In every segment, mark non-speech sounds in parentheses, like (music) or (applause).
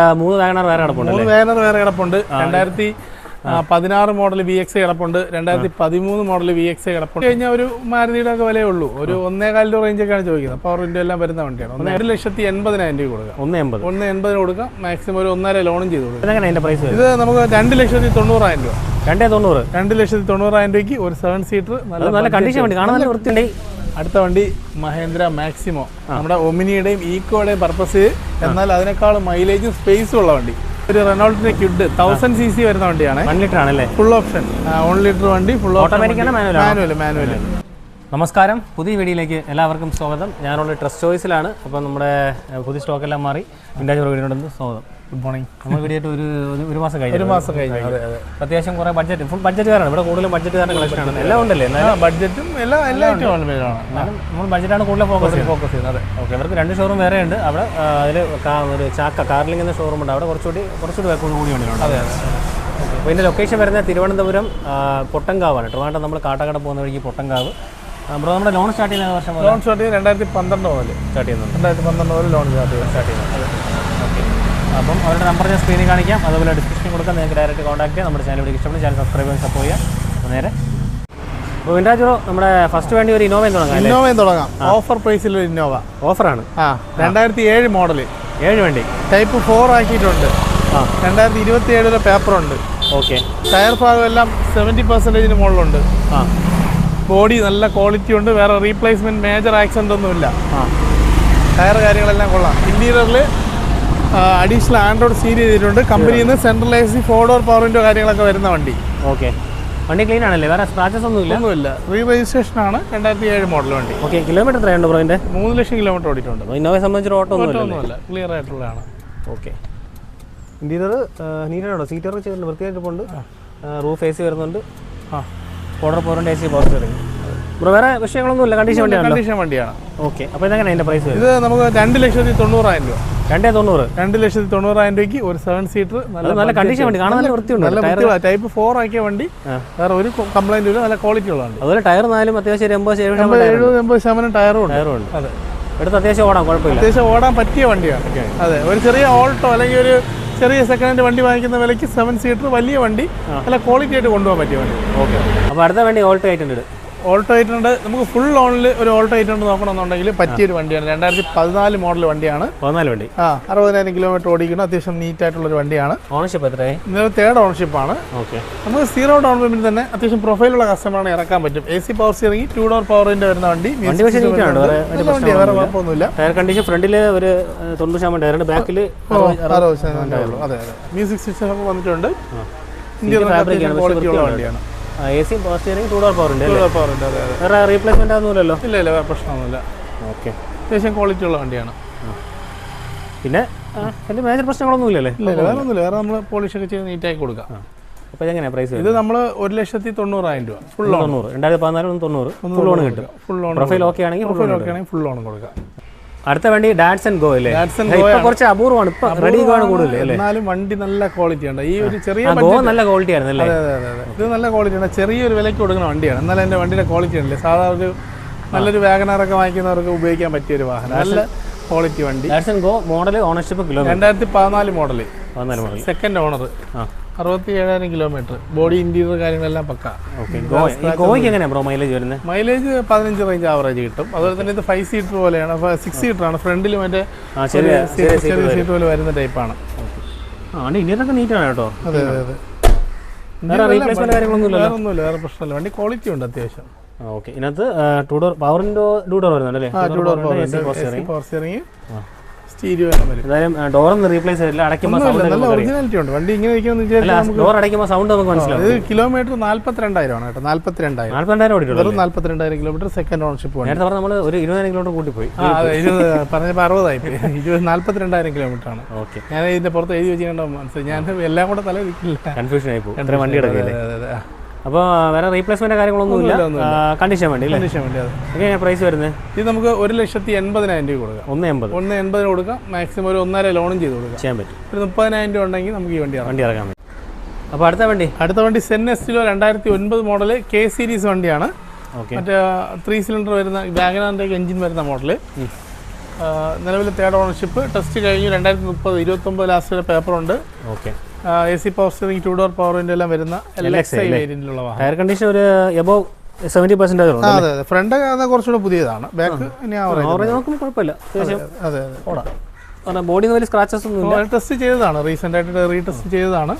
മൂന്ന് വാഗണർ വേറെ കിടപ്പുണ്ട് മൂന്ന് വേനർ വേറെ കിടപ്പുണ്ട്. രണ്ടായിരത്തി പതിനാറ് മോഡൽ വി എക്സ് കിടപ്പുണ്ട്. രണ്ടായിരത്തി പതിമൂന്ന് മോഡൽ വി എക്സ് കിടപ്പുണ്ട്. കഴിഞ്ഞാൽ ഒരു മാരുതിയുടെ ഒക്കെ വിലയേ ഉള്ളൂ ഒരു ഒന്നേകാൽ രൂപ റേഞ്ച് ഒക്കെയാണ് ചോദിക്കുന്നത്. പവർ വിൻഡോ എല്ലാം വരുന്ന വണ്ടിയാണ്. ഒന്ന് ഒരു ലക്ഷത്തി എൺപതിനായിരം രൂപ കൊടുക്കുക ഒന്ന് എൺപത്. ഒന്ന് എൺപതിന് കൊടുക്കാം. മാക്സിമം ഒരു ഒന്നര ലോണും ചെയ്ത് കൊടുക്കും. പ്രൈസ് ഇത് നമുക്ക് രണ്ട് ലക്ഷത്തി തൊണ്ണൂറായിരം രൂപ. രണ്ടേ തൊണ്ണൂറ്. രണ്ട് ലക്ഷത്തി തൊണ്ണൂറായിരം രൂപയ്ക്ക് ഒരു സെവൻ സീറ്റർ നല്ല നല്ല കണ്ടീഷൻ വണ്ടി. കാണാൻ നല്ല വൃത്തിയുണ്ട്. അടുത്ത വണ്ടി മഹേന്ദ്ര മാക്സിമോ. നമ്മുടെ ഒമിനിയുടെയും ഈക്കോയുടെയും പർപ്പസ് എന്നാൽ അതിനേക്കാൾ മൈലേജും സ്പേസും ഉള്ള വണ്ടി. ഒരു റെനോൾട്ടിന്റെ ക്യുഡ് തൗസൻഡ് സി സി വരുന്ന വണ്ടിയാണ്. വൺ ലിറ്റർ ആണല്ലേ? ഫുൾ ഓപ്ഷൻ വൺ ലിറ്റർ വണ്ടി ഫുൾ? മാനുവൽ മാനുവൽ നമസ്കാരം. പുതിയ വീഡിയോയിലേക്ക് എല്ലാവർക്കും സ്വാഗതം. ഞാനുള്ള ട്രസ്റ്റ് ചോയ്സിലാണ് അപ്പോൾ നമ്മുടെ പുതിയ സ്റ്റോക്കെല്ലാം മാറി. വിൻഡാജ് റോഡിനോടൊന്ന് സ്വാഗതം. ഗുഡ് മോർണിംഗ് നമ്മൾ വീഡിയോ ഒരു ഒരു- മാസം കഴിഞ്ഞു. ഒരു മാസം കഴിഞ്ഞു. അതെ അതെ അത്യാവശ്യം കുറേ ബഡ്ജറ്റ് ഫുൾ ബഡ്ജറ്റുകാരാണ് ഇവിടെ കൂടുതലും ബഡ്ജറ്റുകാരുടെ കളക്ഷൻ ആണ്. എല്ലാം ഉണ്ടല്ലേ? ബഡ്ജറ്റും എല്ലാ എല്ലാ ഐറ്റവും നമ്മൾ ബഡ്ജറ്റാണ് കൂടുതൽ ഫോക്കസ് ചെയ്യുന്നത്. ഫോക്കസ് ചെയ്യുന്നത്. അതെ. ഓക്കെ അവർക്ക് രണ്ട് ഷോറൂം വേറെ ഉണ്ട്. അവിടെ അതിൽ ഒരു ചാക്ക കാർലിംഗ് എന്ന ഷോറൂം ഉണ്ട്. അവിടെ കുറച്ചുകൂടി കുറച്ചുകൂടി കൂടി കൂടി ഉണ്ട് അതെ അതെ. അപ്പോൾ ഇതിന്റെ ലൊക്കേഷൻ വരുന്നത് തിരുവനന്തപുരം പൊട്ടങ്കാവാണ് ട്രിവാൻഡ്രം നമ്മൾ കാട്ടാക്കട പോകുന്ന വഴിക്ക് പൊട്ടങ്കാവ് ബ്രോ നമ്മുടെ ലോൺ സ്റ്റാർട്ട് ചെയ്യുന്ന വർഷം ലോൺ സ്റ്റാർട്ട് ചെയ്യുന്നത് രണ്ടായിരത്തി പന്ത്രണ്ട് മുതൽ സ്റ്റാർട്ട് ചെയ്യുന്നുണ്ട്. രണ്ടായിരത്തി പന്ത്രണ്ട് മുതൽ ലോൺ സ്റ്റാർട്ട് ചെയ്യുന്നത്. സ്റ്റാർട്ട് ചെയ്യുന്നത് അപ്പം അവരുടെ നമ്പർ ഞാൻ സ്ക്രീനിൽ കാണിക്കാം. അതുപോലെ ഡിസ്ക്രിപ്ഷൻ കൊടുക്കാം. നിങ്ങൾക്ക് ഡയറക്റ്റ് കോൺടാക്ട് ചെയ്യാം. നമ്മുടെ ചാനൽ ഇഷ്ടപ്പെടും ചാനൽ സബ്സ്ക്രൈബ് ചെയ്യാൻ സപ്പോർട്ട് ചെയ്യാം. നേരെ. അപ്പോൾ നമ്മുടെ ഫസ്റ്റ് വേണ്ടി ഒരു ഇന്നോവയും തുടങ്ങാം ഇന്നോവയും തുടങ്ങാം. ഓഫർ പ്രൈസിൽ ഒരു ഇന്നോവ ഓഫറാണ് ആ രണ്ടായിരത്തി ഏഴ് മോഡൽ ഏഴ് വണ്ടി. ടൈപ്പ് ഫോർ ആക്കിയിട്ടുണ്ട്. ആ. രണ്ടായിരത്തി ഇരുപത്തി ഏഴിലെ പേപ്പറുണ്ട് ഓക്കെ ടയർ ഭാഗം എല്ലാം സെവന്റി പെർസെന്റേജിന് മുകളിലുണ്ട്. ആ. ബോഡി നല്ല ക്വാളിറ്റി ഉണ്ട്. വേറെ റീപ്ലേസ്മെന്റ് മേജർ ആക്സിഡന്റ് ഒന്നുമില്ല. ആ. ടയർ കാര്യങ്ങളെല്ലാം കൊള്ളാം. ഇന്റീരിയറിൽ അഡീഷണൽ ആൻഡ്രോയിഡ് സീരി ചെയ്തിട്ടുണ്ട്. കമ്പനിയിൽ നിന്ന് central A C four door പവറിന്റെ കാര്യങ്ങളൊക്കെ വരുന്ന വണ്ടി. ഓക്കെ വണ്ടി ക്ലീൻ ആണല്ലേ? വേറെ സ്ക്രാച്ചസ് ഒന്നുമില്ല? ഒന്നുമില്ല. റീ രജിസ്ട്രേഷൻ ആണ്. രണ്ടായിരത്തി ഏഴ് മോഡൽ വണ്ടി ഓക്കെ കിലോമീറ്റർ എത്രയുണ്ട് ബ്രോ ഇതിന്റെ മൂന്ന് ലക്ഷം കിലോമീറ്റർ ഓടിയിട്ടുണ്ട്. ഇന്നോവയെ സംബന്ധിച്ച് ഓട്ടോ ഒന്നുമില്ല ഒന്നുമില്ല ക്ലിയർ ആയിട്ടുള്ളതാണ്. ഓക്കെ ഇന്റീരിയർ നീറ്റാണോ സീറ്റർ ചെയ്തിട്ടുണ്ട് വൃത്തിയായിട്ട് പോകുന്നുണ്ട് റൂഫ് എ സി വരുന്നുണ്ട്. ആ. ഓർഡർ പോറിന്റെ എ സി ബോക്സ് ബ്രോ വേറെ വിഷയങ്ങളൊന്നുമില്ല കണ്ടീഷൻ വണ്ടിയാണ് കണ്ടീഷൻ വണ്ടിയാണ്. ഓക്കെ അപ്പോൾ ഇതെങ്ങനെ അതിന്റെ പ്രൈസ് ഇത് നമുക്ക് രണ്ട് ലക്ഷത്തി തൊണ്ണൂറായിരം രൂപ. രണ്ടേ തൊണ്ണൂറ്? രണ്ട് ലക്ഷത്തി തൊണ്ണൂറായിരം രൂപയ്ക്ക് ഒരു സെവൻ സീറ്റർ നല്ല നല്ല കണ്ടീഷൻ വണ്ടി കാണാൻ നല്ല വൃത്തിയുണ്ട്. നല്ല വൃത്തിയുള്ള ടൈപ്പ് ഫോർ ആക്കിയ വണ്ടി വേറെ ഒരു കംപ്ലൈന്റ് ഇല്ല നല്ല ക്വാളിറ്റി ഉള്ള വണ്ടി. അതുപോലെ ടയർ നാലും അത്യാവശ്യം ഒരു എൺപത് എഴുപത് എൺപത് ശതമാനം ടയറും ഉണ്ട്. ടയറും ഉണ്ട്. അതെ. എടുത്ത് അത്യാവശ്യം ഓടാം കുഴപ്പമില്ല. അത്യാവശ്യം ഓടാൻ പറ്റിയ വണ്ടിയാണ്. അതെ ഒരു ചെറിയ ഓൾട്ടോ അല്ലെങ്കിൽ ഒരു ചെറിയ സെക്കൻഡ് ഹാൻഡ് വണ്ടി വാങ്ങിക്കുന്ന വിലയ്ക്ക് സെവൻ സീറ്റർ വലിയ വണ്ടി നല്ല ക്വാളിറ്റി ആയിട്ട് കൊണ്ടുപോകാൻ പറ്റിയ വണ്ടി. ഓക്കെ അപ്പോൾ അടുത്ത വണ്ടി ഓൾട്ടോ ആയിട്ടുണ്ട്. ഓൾട്ടോ എയ്റ്റ് ഹൺഡ്രഡ് നമുക്ക് ഫുൾ ഓണിൽ ഒരു ഓൾട്ടോ എയ്റ്റ് ഹൺഡ്രഡ് നോക്കണമെന്നുണ്ടെങ്കിൽ പറ്റിയൊരു വണ്ടിയാണ്. രണ്ടായിരത്തി പതിനാല് മോഡൽ വണ്ടിയാണ്. പതിനാല് വണ്ടി. ആ അറുപതിനായിരം കിലോമീറ്റർ ഓടിക്കുന്ന. അത്യാവശ്യം നീറ്റ് ആയിട്ടുള്ള ഒരു വണ്ടിയാണ്. ഓണർഷിപ്പ് എത്രയായി? ഇന്നലെ തേർഡ് ആണ്. ഓക്കെ നമുക്ക് സീറോ ഡൗൺ പേയ്മെന്റ് തന്നെ അത്യാവശ്യം പ്രൊഫൈലുള്ള കസ്റ്റമറാണ് ഇറക്കാൻ പറ്റും. A C power steering two door പവറിന്റെ വരുന്ന വണ്ടി. വേറെ കുഴപ്പമൊന്നുമില്ല. ടയർ കണ്ടീഷൻ ഫ്രണ്ടിൽ ഒരു തൊണ്ണൂറ് ശതമാനം ടയറുണ്ട് ബാക്കിൽ അറുപത് ശതമാനം ഉള്ളൂ. അതെ അതെ. മ്യൂസിക് സിസ്റ്റം വന്നിട്ടുണ്ട്. fabric ആണ്, പക്ഷേ ക്വാളിറ്റി വണ്ടിയാണ്. A C power steering two door power ഉണ്ട് അല്ലേ? പവർ ഉണ്ട് അതെ അതെ. വേറെ റീപ്ലേസ്മെന്റ് ആവുന്നില്ലല്ലോ ഇല്ല ഇല്ല വേറെ പ്രശ്നമൊന്നുമില്ല. ഓക്കെ അത്യാവശ്യം ക്വാളിറ്റി ഉള്ള വണ്ടിയാണ്. പിന്നെ വലിയ മേജർ പ്രശ്നങ്ങളൊന്നും ഇല്ലല്ലേ ഇല്ല ഇല്ല വേറെ ഒന്നുമില്ല. വേറെ നമ്മൾ പോളിഷ് ഒക്കെ ചെയ്ത് നീറ്റാക്കി കൊടുക്കാം. അപ്പോൾ ഇതെങ്ങനെയാണ് പ്രൈസ് ഇത് നമ്മൾ ഒരു ലക്ഷത്തി തൊണ്ണൂറായിരം രൂപ. ഫുൾ ലോൺ തൊണ്ണൂറ്. രണ്ടായിരത്തി പതിനാല് തൊണ്ണൂറ്. ഫുൾ ലോൺ കിട്ടും. ഫുൾ ലോൺ പ്രൊഫൈൽ ഓക്കെ ആണെങ്കിൽ പ്രൊഫൈൽ ഓക്കെ ആണെങ്കിൽ ഫുൾ ലോൺ കൊടുക്കാം. അടുത്ത വണ്ടി ഡാൻസ് ആൻഡ് ഗോ അല്ലേ കുറച്ച് അപൂർവമാണ്. ഇപ്പൊ റെഡി ഗോ ആണ് കൂടുതൽ എന്നാലും വണ്ടി നല്ല ക്വാളിറ്റി ഉണ്ട് ഈ ഒരു ചെറിയ ഗോ നല്ല ക്വാളിറ്റി ആണ് അല്ലേ? ഇത് നല്ല ക്വാളിറ്റി ഉണ്ട് ചെറിയൊരു വിലയ്ക്ക് കൊടുക്കുന്ന വണ്ടിയാണ്. എന്നാലും എന്റെ വണ്ടിയുടെ ക്വാളിറ്റി ഉണ്ടല്ലേ സാധാരണ ഒരു നല്ലൊരു വാഗനാറൊക്കെ വാങ്ങിക്കുന്നവർക്ക് ഉപയോഗിക്കാൻ പറ്റിയ ഒരു വാഹനം. നല്ല ക്വാളിറ്റി വണ്ടി. And Go model ownership kilo രണ്ടായിരത്തി പതിനാല് മോഡൽ സെക്കൻഡ് ഓണർ ആ. അറുപത്തി ഏഴായിരം കിലോമീറ്റർ ബോഡി ഇന്റീരിയർ കാര്യങ്ങളെല്ലാം പക്ക. ഓക്കെ ഗോയ്ക്ക് എങ്ങനെയാണ് ബ്രോ മൈലേജ് വരുന്നത്? മൈലേജ് പതിനഞ്ച് റേഞ്ച് ആവറേജ് കിട്ടും. അതുപോലെ തന്നെ ഇത് ഫൈവ് സീറ്റർ പോലെയാണ്. സിക്സ് സീറ്റർ ആണ്. ഫ്രണ്ടിൽ മറ്റേ ചെറിയ സീറ്റ് പോലെ വരുന്ന ടൈപ്പാണ് ഇന്ത്യയിലൊക്കെ നീറ്റാണ് കേട്ടോ. അതെ അതെ അതെ. വേറെ പ്രശ്നമില്ല. വണ്ടി ക്വാളിറ്റി ഉണ്ട് അത്യാവശ്യം. ഓക്കെ ഇതിനകത്ത് ടൂ ഡോർ പവറിന്റെ ടൂ ഡോർ വരുന്നുണ്ട് അല്ലേ? Two door power power steering stereo ഡോറൊന്നും replace ചെയ്തില്ല അടയ്ക്കുമ്പോൾ സൗണ്ട് നല്ല ഒറിജിനാലിറ്റി ഉണ്ട്. വണ്ടി ഇങ്ങനെ ഡോർ അടയ്ക്കുമ്പോൾ സൗണ്ട് നമുക്ക് മനസ്സിലാവും. ഇത് കിലോമീറ്റർ നാല്പത്തിരണ്ടായിരം ആണ് കേട്ടോ. നാല്പത്തിരണ്ടായിരം. നാൽപ്പത്തിരണ്ടായിരം ഓടിയിട്ടുള്ളൂ വെറും നാല്പത്തിരണ്ടായിരം കിലോമീറ്റർ സെക്കൻഡ് ഓണർഷിപ്പ് നേരത്തെ പറഞ്ഞ നമ്മൾ ഒരു ഇരുപതിനായിരം കിലോമീറ്റർ ഇരുപത് പറഞ്ഞപ്പോൾ അറുപതായി പോയി. ഇരുപത് നാല്പത്തിരണ്ടായിരം കിലോമീറ്റർ ആണ്. ഓക്കെ. ഞാൻ ഇതിന്റെ പുറത്ത് എഴുതി വെച്ചിട്ടുണ്ടോ മനസ്സിലായി. ഞാൻ എല്ലാം കൂടെ തല കൺഫ്യൂഷൻ ആയി പോകും വണ്ടി കിടക്കില്ലേ അതെ അതെ. അപ്പോൾ വേറെ റീപ്ലേസ്മെന്റ് കാര്യങ്ങളൊന്നുമില്ല കണ്ടീഷൻ വേണ്ടി കണ്ടീഷൻ വേണ്ടി അതെ. എങ്ങനെയാണ് പ്രൈസ് വരുന്നത്? ഇത് നമുക്ക് ഒരു ലക്ഷത്തി എൺപതിനായിരം രൂപ കൊടുക്കാം. ഒന്ന് എൺപത്. ഒന്ന് എൺപതിന് കൊടുക്കാം. മാക്സിമം ഒരു ഒന്നര ലോണും ചെയ്ത് കൊടുക്കാം. ചെയ്യാൻ പറ്റും. ഒരു മുപ്പതിനായിരം രൂപ ഉണ്ടെങ്കിൽ നമുക്ക് ഈ വണ്ടി വണ്ടി ഇറങ്ങാൻ പറ്റും. അപ്പോൾ അടുത്ത വണ്ടി? അടുത്ത വണ്ടി സെൻ എസ്റ്റിലോ രണ്ടായിരത്തി ഒൻപത് മോഡൽ കെ സീരീസ് വണ്ടിയാണ്. ഓക്കെ. മറ്റേ ത്രീ സിലിണ്ടർ വരുന്ന വാഗനാറിന്റെ എഞ്ചിൻ വരുന്ന മോഡൽ നിലവിൽ തേർഡ് ഓണർഷിപ്പ് ടെസ്റ്റ് കഴിഞ്ഞു. രണ്ടായിരത്തി മുപ്പത് ഇരുപത്തൊമ്പത് last പേപ്പറുണ്ട് okay. A C power steering two door power window എല്ലാം വരുന്ന വേരിയന്റിലുള്ള ടയർ കണ്ടീഷൻ ഒരു എബോ സെവന്റി പെർസെന്റേജ് ഉണ്ട് അതെ അതെ. ഫ്രണ്ട് കുറച്ചുകൂടെ പുതിയതാണ്. ബാക്ക് ഇനി ആവറേജ് നോക്കുമ്പോൾ കുഴപ്പമില്ല. അതെ അതെ ബോഡിയിൽ വലിയ സ്ക്രാച്ചസ് ഒന്നും ഇല്ല. ടെസ്റ്റ് ചെയ്തതാണ്. റീസെന്റ് ആയിട്ട് റീടെസ്റ്റ് ചെയ്തതാണ്.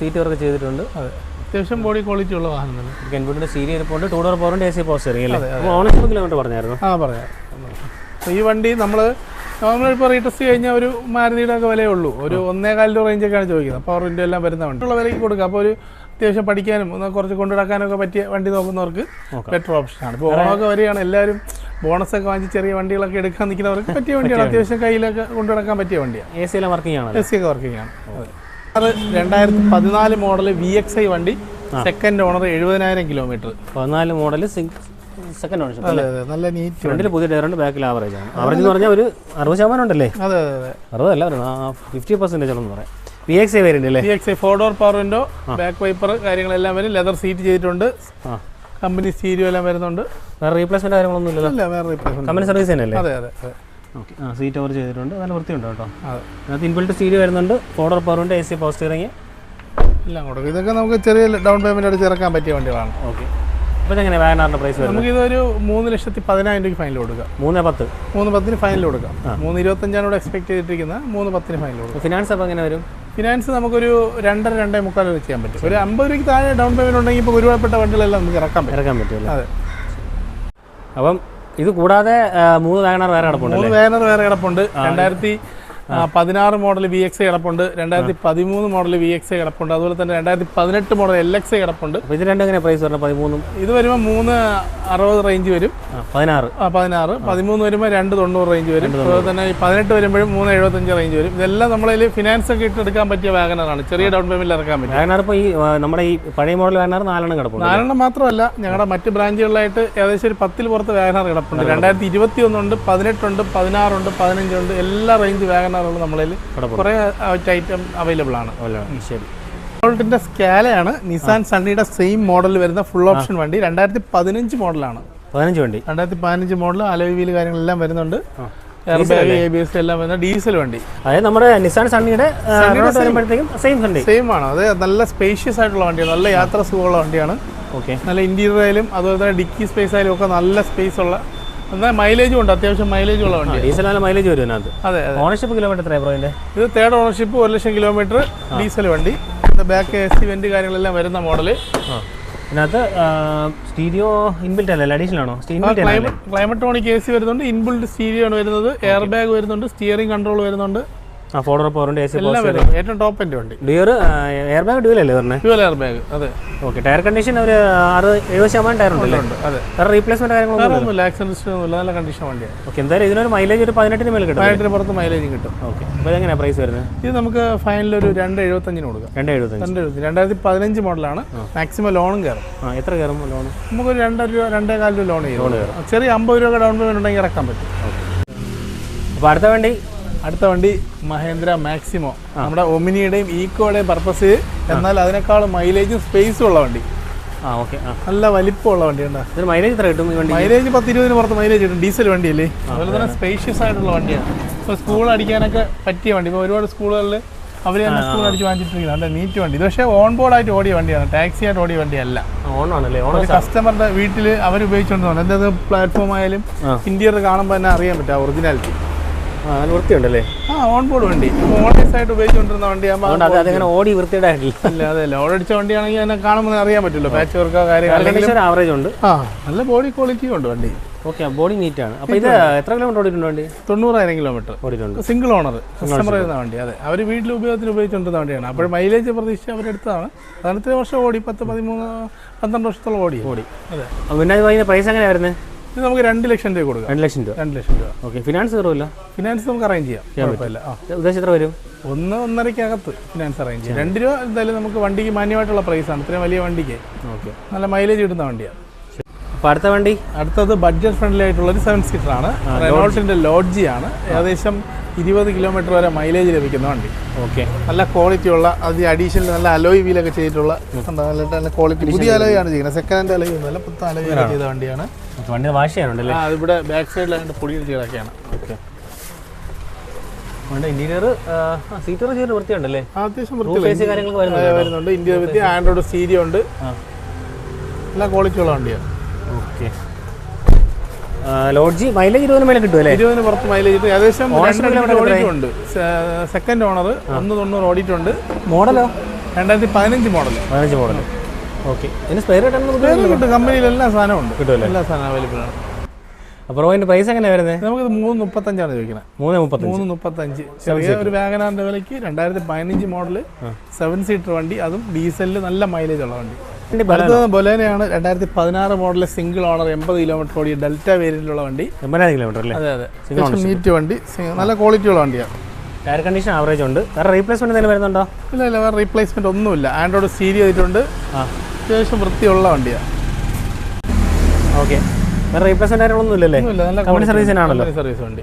സീറ്റ് വർക്ക് ചെയ്തിട്ടുണ്ട്. അതെ. അത്യാവശ്യം ബോഡി ക്വാളിറ്റി ഉള്ള വാഹനം തന്നെ. ഗൺബുഡിന്റെ സീരി ഇരിപ്പുണ്ട്. ടൂ ഡോർ പവറിന്റെ എ സി പവർ സ്റ്റിയറിംഗ് അല്ലേ? ഓണർഷിപ്പ് കിലോമീറ്റർ പറഞ്ഞായിരുന്നു? ആ പറയാം. ഈ വണ്ടി നമ്മൾ നമ്മളിപ്പോൾ റീടെസ്റ്റ് കഴിഞ്ഞാൽ ഒരു മാരുതിയുടെ ഒക്കെ വിലയേ ഉള്ളൂ. ഒരു ഒന്നേകാൽ റേഞ്ച് റേഞ്ചൊക്കെയാണ് ചോദിക്കുന്നത്. പവർ വിൻഡോ എല്ലാം വരുന്ന വണ്ടി. ഉള്ള വിലയ്ക്ക് കൊടുക്കുക അപ്പോൾ ഒരു അത്യാവശ്യം പഠിക്കാനും ഒന്ന് കുറച്ച് കൊണ്ടുനടക്കാനൊക്കെ പറ്റിയ വണ്ടി നോക്കുന്നവർക്ക് ബെറ്റർ ഓപ്ഷനാണ് ഇപ്പോൾ ഓണമൊക്കെ വരികയാണ്. എല്ലാവരും ബോണസൊക്കെ വാങ്ങി ചെറിയ വണ്ടികളൊക്കെ എടുക്കാൻ നിൽക്കുന്നവർക്ക് (laughs) പറ്റിയ വണ്ടിയാണ് അത്യാവശ്യം കയ്യിലൊക്കെ കൊണ്ടുനടക്കാൻ പറ്റിയ വണ്ടിയാണ്. എ സി എല്ലാം വർക്കിംഗ് ആണ് എ സി ഒക്കെ വർക്കിംഗ് ആണ്. അത്. രണ്ടായിരത്തി പതിനാല് മോഡൽ വി എക്സ് ഐ വണ്ടി സെക്കൻഡ് ഓണർ എഴുപതിനായിരം കിലോമീറ്റർ പതിനാല് മോഡൽ സെക്കൻഡ് ഓണർഷിപ്പ് അല്ലേ നല്ല നീറ്റ് ഫ്രണ്ടിൽ പുതിയ ടയറുണ്ട് ബാക്കിൽ ആവറേജ് ആണ്. ആവറേജ് എന്ന് പറഞ്ഞാൽ ഒരു അറുപത് ശതമാനം ഉണ്ടല്ലേ? അതെ അതെ അതെ. അറുപതല്ല ഒരു ഫിഫ്റ്റി പെർസെന്റേജ് ഉണ്ടെന്ന് പറയാം. വി എക്സ് ഐ വേരിയന്റ് അല്ലേ? V X I four door power window back wiper കാര്യങ്ങളെല്ലാം വരും. ലെതർ സീറ്റ് ചെയ്തിട്ടുണ്ട്. കമ്പനി സ്റ്റീരിയോ എല്ലാം വരുന്നുണ്ട്. വേറെ റീപ്ലേസ്മെന്റ് കാര്യങ്ങളൊന്നും ഇല്ലല്ലോ? വേറെ റീപ്ലേസ്മെന്റ് കമ്പനി സർവീസ് തന്നെയല്ലേ? അതെ അതെ ഓക്കെ ആ സീറ്റ് ഓവർ ചെയ്തിട്ടുണ്ട്. നല്ല വൃത്തിയുണ്ട് കേട്ടോ. അതെ. അതിനകത്ത് ഇൻബിൾട്ട് സ്റ്റീരിയോ വരുന്നുണ്ട്. ഫോർഡർ പവറുണ്ട് എ സി പവർ സ്റ്റിയറിംഗ് എല്ലാം കൊടുക്കും ഇതൊക്കെ നമുക്ക് ചെറിയ ഡൗൺ പേയ്മെന്റ് അടിച്ച് ഇറക്കാൻ പറ്റിയ വണ്ടികളാണ്. ഓക്കെ അപ്പോൾ വാഗനാറിന്റെ പ്രൈസ് നമുക്ക് ഇതൊരു മൂന്ന് ലക്ഷത്തി പതിനായിരം രൂപയ്ക്ക് ഫൈനൽ കൊടുക്കാം. മൂന്ന് പത്ത്. മൂന്ന് പത്തിന് ഫൈനൽ കൊടുക്കാം. മൂന്ന് ഇരുപത്തഞ്ചാണ് എക്സ്പെക്ട് ചെയ്തിട്ടിരിക്കുന്നത്. മൂന്ന് പത്തിന് ഫൈനൽ കൊടുക്കാം. ഫിനാൻസ് അപ്പോൾ എങ്ങനെ വരും? ഫിനാൻസ് നമുക്കൊരു രണ്ടര രണ്ടേ മുക്കാൽ വരെ ചെയ്യാൻ പറ്റും. ഒരു അമ്പത് രൂപയ്ക്ക് താഴെ ഡൗൺ പേയ്മെന്റ് ഉണ്ടെങ്കിൽ ഇപ്പോൾ ഒരുപാട് വണ്ടികളെല്ലാം നമുക്ക് ഇറക്കാൻ പറ്റും. ഇറക്കാൻ പറ്റും അതെ. അപ്പം ഇത് കൂടാതെ മൂന്ന് വാഗനാർ വേറെ കിടപ്പുണ്ട് മൂന്ന് വേനർ വേറെ കിടപ്പുണ്ട്. രണ്ടായിരത്തി പതിനാറ് മോഡൽ വി എക്സ് കിടപ്പുണ്ട്. രണ്ടായിരത്തി പതിമൂന്ന് മോഡൽ വി എക്സ് കിടപ്പുണ്ട്. അതുപോലെ തന്നെ രണ്ടായിരത്തി പതിനെട്ട് മോഡൽ എൽ എക്സ് കിടപ്പുണ്ട്. അപ്പോൾ ഇത് രണ്ടും എങ്ങനെ പ്രൈസ് വരണം? പതിമൂന്നും? ഇത് വരുമ്പോൾ മൂന്ന് അറുപത് റേഞ്ച് വരും. പതിനാറ്. ആ, പതിനാറ്. പതിമൂന്ന് വരുമ്പോൾ രണ്ട് തൊണ്ണൂറ് റേഞ്ച് വരും. അതുപോലെ തന്നെ ഈ പതിനെട്ട് വരുമ്പോഴും മൂന്ന് എഴുപത്തഞ്ച് റേഞ്ച് വരും. ഇതെല്ലാം നമ്മളതിൽ ഫിനാൻസ് ഒക്കെ ഇട്ട് എടുക്കാൻ പറ്റിയ വാഗനറാണ് ചെറിയ ഡൗൺ പേയ്മെന്റ് ഇറക്കാൻ പറ്റും വാഗനാർ ഇപ്പോൾ ഈ നമ്മുടെ ഈ പഴയ മോഡൽ വാഗനാർ നാലെണ്ണം കിടപ്പുണ്ട്. നാലെണ്ണം മാത്രമല്ല ഞങ്ങളുടെ മറ്റ് ബ്രാഞ്ചുകളിലായിട്ട് ഏകദേശം ഒരു പത്തിൽ പുറത്ത് വാഗനാർ കിടപ്പുണ്ട്. രണ്ടായിരത്തി ഇരുപത്തി ഒന്നുണ്ട് പതിനെട്ടുണ്ട് പതിനാറുണ്ട് പതിനഞ്ചുണ്ട് എല്ലാ റേഞ്ച് വാഗനാറുകളും നമ്മളതിൽ. കുറെ ഐറ്റം അവൈലബിൾ ആണ്. ശരി. വോൾട്ടിന്റെ സ്കാലയാണ് നിസാൻ സണ്ണിയുടെ സെയിം മോഡൽ വരുന്ന ഫുൾ ഓപ്ഷൻ വണ്ടി. രണ്ടായിരത്തി പതിനഞ്ച് മോഡലാണ് പതിനഞ്ച് വണ്ടി. രണ്ടായിരത്തി പതിനഞ്ച് മോഡൽ അലവിയിൽ കാര്യങ്ങളെല്ലാം വരുന്നുണ്ട്. എല്ലാം വരുന്ന ഡീസൽ വണ്ടി. അതായത് നമ്മുടെ നിസാൻ സണ്ണിയുടെ സെയിം സണ്ണി സെയിം ആണ്. അത് നല്ല സ്പേഷ്യസ് ആയിട്ടുള്ള വണ്ടിയാണ്. നല്ല യാത്ര സുഖമുള്ള വണ്ടിയാണ്. ഓക്കെ നല്ല ഇന്റീരിയർ ആയാലും അതുപോലെ തന്നെ ഡിക്കി സ്പേസ് ആയാലും ഒക്കെ നല്ല സ്പേസ് ഉള്ള എന്നാൽ മൈലേജും ഉണ്ട് അത്യാവശ്യം മൈലേജ് ഉള്ള വണ്ടി. ഡീസൽ നല്ല മൈലേജ് വരും അതിനകത്ത്. അതെ അതെ. ഓണർഷിപ്പ് കിലോമീറ്റർ എത്രയാണ് ബ്രോ ഇത് തേർഡ് ഓണർഷിപ്പ് ഒരു ലക്ഷം കിലോമീറ്റർ ഡീസൽ വണ്ടി. ബാക്ക് എ സി വെന്റ് കാര്യങ്ങളെല്ലാം വരുന്ന മോഡൽ ഇതിനകത്ത് സ്റ്റീരിയോ ഇൻബിൽറ്റ് അല്ലല്ലോ അഡീഷണൽ ആണോ? ക്ലൈമറ്റ് ക്ലൈമറ്റോണിക് എ സി വരുന്നുണ്ട് ഇൻബിൾഡ് സ്റ്റീരിയോ ആണ് വരുന്നത് എയർ ബാഗ് വരുന്നുണ്ട് സ്റ്റിയറിംഗ് കൺട്രോൾ വരുന്നുണ്ട്. ഫോർഡർ പവറുണ്ട് എ സി ഏറ്റവും ടോപ്പ് എന്റെ വണ്ടി. ഡ്യൂർ എയർ ബാഗ് ഡ്യൂൽ അല്ലേ പറഞ്ഞത് ഡ്യുവൽ എയർ ബാഗ് അതെ. ഓക്കെ ടയർ കണ്ടീഷൻ ഒരു ആറ് എഴുപത് ശതമാനം ടയർ ഉണ്ടല്ലേ? ഉണ്ട് അതെ. വേറെ റീപ്ലേസ്മെന്റ് കാര്യങ്ങളൊന്നും വേറെ ഒന്നുമില്ല നല്ല കണ്ടീഷൻ വണ്ടിയാണ്. ഓക്കെ എന്തായാലും ഇതിനൊരു മൈലേജ് ഒരു പതിനെട്ടിന് മേലെ കിട്ടും പതിനെട്ടിന് പുറത്ത് മൈലേജ് കിട്ടും. ഓക്കെ അപ്പോൾ ഇതെങ്ങനെയാണ് പ്രൈസ് വരുന്നത്? ഇത് നമുക്ക് ഫൈനൽ ഒരു രണ്ട് എഴുപത്തഞ്ചിന് കൊടുക്കാം. രണ്ട് എഴുപത്തഞ്ച്. രണ്ട് എഴുപത്തി രണ്ടായിരത്തി പതിനഞ്ച് മോഡലാണ്. മാക്സിമം ലോണും കയറും. എത്ര കയറും ലോൺ നമുക്കൊരു രണ്ടര രൂപ രണ്ടേ കാൽ രൂപ ലോൺ ചെയ്യും ചെറിയ അമ്പത് രൂപ ഡൗൺ പേയ്മെന്റ് ഉണ്ടെങ്കിൽ ഇറക്കാൻ പറ്റും. അപ്പോൾ അടുത്ത വണ്ടി. അടുത്ത വണ്ടി മഹേന്ദ്ര മാക്സിമോ. നമ്മുടെ ഒമിനിയുടെയും ഈക്കോയുടെയും പർപ്പസ് എന്നാൽ അതിനേക്കാൾ മൈലേജും സ്പേസും ഉള്ള വണ്ടി. ആ ഓക്കെ നല്ല വലിപ്പമുള്ള വണ്ടി ഇതിന് മൈലേജ് എത്ര കിട്ടും മൈലേജ് പത്ത് ഇരുപതിന് പുറത്ത് മൈലേജ് കിട്ടും. ഡീസൽ വണ്ടിയല്ലേ? അതുപോലെ തന്നെ സ്പേഷ്യസ് ആയിട്ടുള്ള വണ്ടിയാണ്. ഇപ്പോൾ സ്കൂൾ അടിക്കാനൊക്കെ പറ്റിയ വണ്ടി. ഇപ്പോൾ ഒരുപാട് സ്കൂളുകളിൽ അവർ തന്നെ സ്കൂൾ അടിച്ച് വാങ്ങിച്ചിട്ടിരിക്കുന്നത് നല്ല നീറ്റ് വണ്ടി. ഇത് പക്ഷേ ഓൺ ബോർഡ് ആയിട്ട് ഓടിയ വണ്ടിയാണ്. ടാക്സി ആയിട്ട് ഓടിയ വണ്ടിയല്ല. ഓണാണല്ലേ കസ്റ്റമറുടെ വീട്ടിൽ അവർ ഉപയോഗിച്ചുകൊണ്ട് പോകുന്നത് പ്ലാറ്റ്ഫോം ആയാലും ഇന്ത്യയുടെ കാണുമ്പോൾ തന്നെ അറിയാൻ പറ്റും ഒറിജിനാലിറ്റി വൃത്തിയുണ്ടല്ലേ? ആ ഓൺ ബോർഡ് വണ്ടി. ഓൺലൈസ് ആയിട്ട് ഉപയോഗിച്ചുകൊണ്ടിരുന്ന വണ്ടിയാകുമ്പോൾ ഓടി വൃത്തിയുടായിട്ടില്ല അല്ല അതെ ലോഡ് അടിച്ച വണ്ടിയാണെങ്കിൽ അതിനെ കാണുമ്പോൾ അറിയാൻ പറ്റില്ല പാച്ച് വർക്കോ കണ്ടീഷൻ ആവറേജ് ഉണ്ട്. ആ നല്ല ബോഡി ക്വാളിറ്റിയും ഉണ്ട് വണ്ടി. ഓക്കെ ബോഡി നീറ്റ് ആണ്. അപ്പോൾ ഇത് എത്ര കിലോമീറ്റർ ഓടിയിട്ടുണ്ട് വണ്ടി? തൊണ്ണൂറായിരം കിലോമീറ്റർ ഓടിയിട്ടുണ്ട്. സിംഗിൾ ഓണർ കസ്റ്റമർ ചെയ്യുന്ന വണ്ടി അതെ. അവർ വീട്ടിൽ ഉപയോഗത്തിന് ഉപയോഗിച്ചുകൊണ്ടിരുന്ന വണ്ടിയാണ്. അപ്പോൾ മൈലേജ് പ്രതീക്ഷിച്ച് അവരെടുത്തതാണ് അതാണ് ഇത്രയും വർഷം ഓടി. പത്ത് പതിമൂന്ന് പന്ത്രണ്ട് വർഷത്തോളം ഓടി. ഓടി. അതെ. പിന്നെ അതിന്റെ പ്രൈസ് എങ്ങനെയായിരുന്നു ഇത് നമുക്ക് രണ്ട് ലക്ഷം രൂപ കൊടുക്കാം. രണ്ട് ലക്ഷം രൂപ. രണ്ട് ലക്ഷം രൂപ. ഓക്കെ ഫിനാൻസ് കയറുമല്ലോ? ഫിനാൻസ് നമുക്ക് അറേഞ്ച് ചെയ്യാം. കുഴപ്പമില്ല. ആ. ഉദ്ദേശം എത്ര വരും? ഒന്ന് ഒന്നരക്കകത്ത് ഫിനാൻസ് അറേഞ്ച് ചെയ്യാം. രണ്ട് രൂപ എന്തായാലും നമുക്ക് വണ്ടിക്ക് മാന്യമായിട്ടുള്ള പ്രൈസാണ് ഇത്രയും വലിയ വണ്ടിക്ക്. ഓക്കെ. നല്ല മൈലേജ് കിട്ടുന്ന വണ്ടിയാണ്. അപ്പോൾ അടുത്ത വണ്ടി? അടുത്തത് ബഡ്ജറ്റ് ഫ്രണ്ട്ലി ആയിട്ടുള്ള ഒരു സെവൻ സീറ്റർ ആണ്. റെനോൾട്ടിന്റെ ലോഡ്ജി ആണ്. ഏകദേശം ഇരുപത് കിലോമീറ്റർ വരെ മൈലേജ് ലഭിക്കുന്ന വണ്ടി. ഓക്കെ. നല്ല ക്വാളിറ്റി ഉള്ള അത് അഡീഷണൽ നല്ല അലോയ് വീലൊക്കെ ചെയ്തിട്ടുള്ള നല്ല നല്ല ക്വാളിറ്റി പുതിയ അലോയ് ആണ് ചെയ്യുന്നത്. സെക്കൻഡ് ഹാൻഡ് അലോയ് ഒന്നുമല്ല പുത്ത അലോയ് ചെയ്ത വണ്ടിയാണ്. വണ്ടി വാഷ് ചെയ്യാനുണ്ടല്ലേ? ആ ഇവിടെ ബാക്ക് സൈഡിലായിട്ട് പൊടി കിടക്കുകയാണ് ഓക്കെ. ഇന്റീരിയർ സീറ്റർ ചെയ്ത് വൃത്തിയുണ്ടല്ലേ? അത്യാവശ്യം കാര്യങ്ങളൊക്കെ വരുന്നുണ്ട്. ഇന്ത്യ വിത്ത് ആൻഡ്രോയിഡ് സീരിയ ഉണ്ട്. നല്ല ക്വാളിറ്റി ഉള്ള വണ്ടിയാണ്. ഓക്കെ ലോഡ്ജി മൈലേജ് ഇരുപതിന് മേലെ കിട്ടും അല്ലേ? ഇരുപതിന് പുറത്ത് മൈലേജ് ഏകദേശം ഉണ്ട് സെക്കൻഡ് ഓണർ ഒന്ന് തൊണ്ണൂറ് ഓഡിറ്റ് ഉണ്ട് മോഡലോ? രണ്ടായിരത്തി പതിനഞ്ച് മോഡൽ പതിനഞ്ച് മോഡൽ ഓക്കെ ഇതിന് സ്പെയർ കിട്ടും. കമ്പനിയിൽ എല്ലാ സാധനവും ഉണ്ട്. കിട്ടുമല്ലേ എല്ലാ സാധനം അവൈലബിൾ ആണ്. അപ്പോൾ അതിന്റെ പ്രൈസ് എങ്ങനെയാണ് വരുന്നത് നമുക്ക് മൂന്ന് മുപ്പത്തഞ്ചാണ് ചോദിക്കുന്നത് മൂന്ന് മുപ്പത്തഞ്ച്. മൂന്ന് മുപ്പത്തഞ്ച്. ചെറിയ ഒരു വാഗനാറിന്റെ വിലയ്ക്ക് രണ്ടായിരത്തി പതിനഞ്ച് മോഡൽ സെവൻ സീറ്റർ വണ്ടി അതും ഡീസലിൽ നല്ല മൈലേജ് ഉള്ള വണ്ടി. അടുത്തത് ബൊലേനയാണ്. രണ്ടായിരത്തി പതിനാറ് മോഡൽ സിംഗിൾ ഓണർ എൺപത് കിലോമീറ്റർ ഓടിയ ഡെൽറ്റ വേരിയന്റിലുള്ള വണ്ടി. എൺപതിനായിരം കിലോമീറ്റർ അല്ലേ? അതെ അതെ. മീറ്റ് നീറ്റ് വണ്ടി. നല്ല ക്വാളിറ്റിയുള്ള വണ്ടിയാണ് എയർ കണ്ടീഷൻ ആവറേജ് ഉണ്ട്. വേറെ റീപ്ലേസ്മെന്റ് എന്തെങ്കിലും വരുന്നുണ്ടോ? ഇല്ല ഇല്ല വേറെ റീപ്ലേസ്മെന്റ് ഒന്നുമില്ല. ആൻഡ്രോയിഡ് സീരി ചെയ്തിട്ടുണ്ട് അത്യാവശ്യം വൃത്തിയുള്ള വണ്ടിയാണ് ഓക്കെ വേറെ റീപ്ലേസ്മെന്റ് കാര്യങ്ങളൊന്നും ഇല്ലല്ലേ കമ്പനി സർവീസ് ആണല്ലോ സർവീസ് വണ്ടി.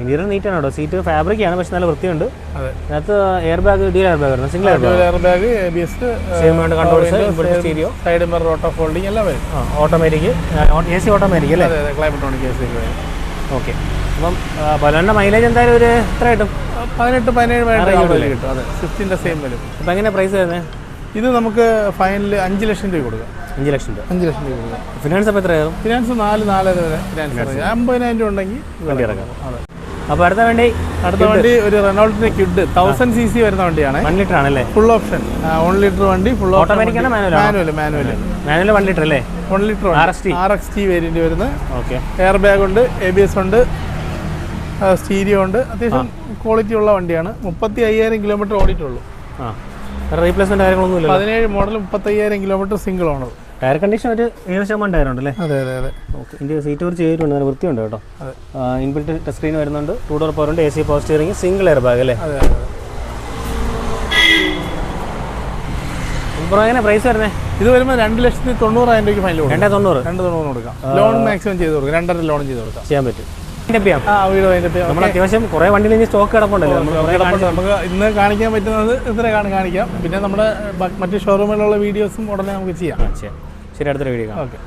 ഇന്റീരിയർ നീറ്റ് ആണ് കേട്ടോ സീറ്റ് ഫാബ്രിക് ആണ് പക്ഷെ നല്ല വൃത്തിയുണ്ട്. അതെ. അതിനകത്ത് air bag dual air bag വരുന്നത് single air bag stereo. Side mirror auto എല്ലാം വരും. ഓട്ടോമാറ്റിക് എ സി ഓട്ടോമാറ്റിക് അല്ലേ? അതെ അതെ ക്ലൈമറ്റോണിക് എ സി ഓക്കെ അപ്പം ബലോണിന്റെ മൈലേജ് എന്തായാലും ഒരു എത്ര കിട്ടും? പതിനെട്ട് പതിനേഴ്. കിട്ടും അതെ സ്വിഫ്റ്റിന്റെ സെയിം വരും. അപ്പം എങ്ങനെ പ്രൈസ് വരുന്നത്? ഇത് നമുക്ക് ഫൈനൽ അഞ്ച് ലക്ഷം രൂപ കൊടുക്കാം. അഞ്ച് ലക്ഷം രൂപ. അഞ്ച് ലക്ഷം രൂപ കൊടുക്കാം. ഫിനാൻസ് അപ്പോൾ എത്രയാകും? ഫിനാൻസ് നാല് നാലര വരെ. ഫിനാൻസ് അമ്പതിനായിരം രൂപ ഉണ്ടെങ്കിൽ വണ്ടി ഇറക്കാം. അതെ. അപ്പോൾ അടുത്ത വേണ്ടി അടുത്ത വണ്ടി. ഒരു റെനോൾട്ടിന്റെ കിഡ്. തൗസൻഡ് സി സി വരുന്ന വണ്ടിയാണ്. വൺ ലിറ്റർ ആണല്ലേ? ഫുൾ ഓപ്ഷൻ വൺ ലിറ്റർ വണ്ടി ഫുൾ ഓട്ടോമാറ്റിക് ആണോ? Manual manual manual one litre അല്ലേ? One litre RXT. R X T variant വരുന്നത് ഓക്കെ എയർ ബാഗ് ഉണ്ട് എ ബി എസ് ഉണ്ട് സ്റ്റീരിയോ ഉണ്ട്. അത്യാവശ്യം ക്വാളിറ്റി ഉള്ള വണ്ടിയാണ്. മുപ്പത്തി അയ്യായിരം കിലോമീറ്റർ ഓടിയിട്ടുള്ളൂ റീപ്ലേസ്മെന്റ് കാര്യങ്ങളൊന്നും പതിനേഴ് മോഡൽ മുപ്പത്തി അയ്യായിരം kilometre single owner tyre condition ഒരു ഏഴ് ശതമാനം ടയർ ഉണ്ടല്ലേ അതെ അതെ. അതെ ഓക്കെ ഇതിന്റെ സീറ്റ് കുറിച്ച് ചെയ്തിട്ടുണ്ട് നല്ല വൃത്തിയുണ്ട് കേട്ടോ. ഇൻബിൽറ്റ് ടച്ച് സ്ക്രീൻ വരുന്നുണ്ട്. ടൂ ഡോർ പവർ ഉണ്ട് A C power steering single air bag അല്ലേ എങ്ങനെ പ്രൈസ് വരുന്നത് ഇത് വരുമ്പോൾ രണ്ട് ലക്ഷത്തി തൊണ്ണൂറായിരം രൂപയ്ക്ക് ഫൈനൽ കൊടുക്കും. രണ്ടേ തൊണ്ണൂറ്? രണ്ട് തൊണ്ണൂറ് കൊടുക്കാം. ലോൺ മാക്സിമം ചെയ്ത് കൊടുക്കും. രണ്ടര ലോൺ ചെയ്ത് കൊടുക്കാം. ചെയ്യാൻ പറ്റും. നമ്മൾ അത്യാവശ്യം കുറെ വണ്ടിയിൽ ഇനി സ്റ്റോക്ക് കിടപ്പുണ്ടല്ലോ. നമുക്ക് ഇന്ന് കാണിക്കാൻ പറ്റുന്നത് ഇത്ര കാണി കാണിക്കാം. പിന്നെ നമ്മുടെ മറ്റു ഷോറൂമിലുള്ള വീഡിയോസും ഉടനെ നമുക്ക് ചെയ്യാം. ശരി അടുത്തൊരു വീഡിയോ ഓക്കെ.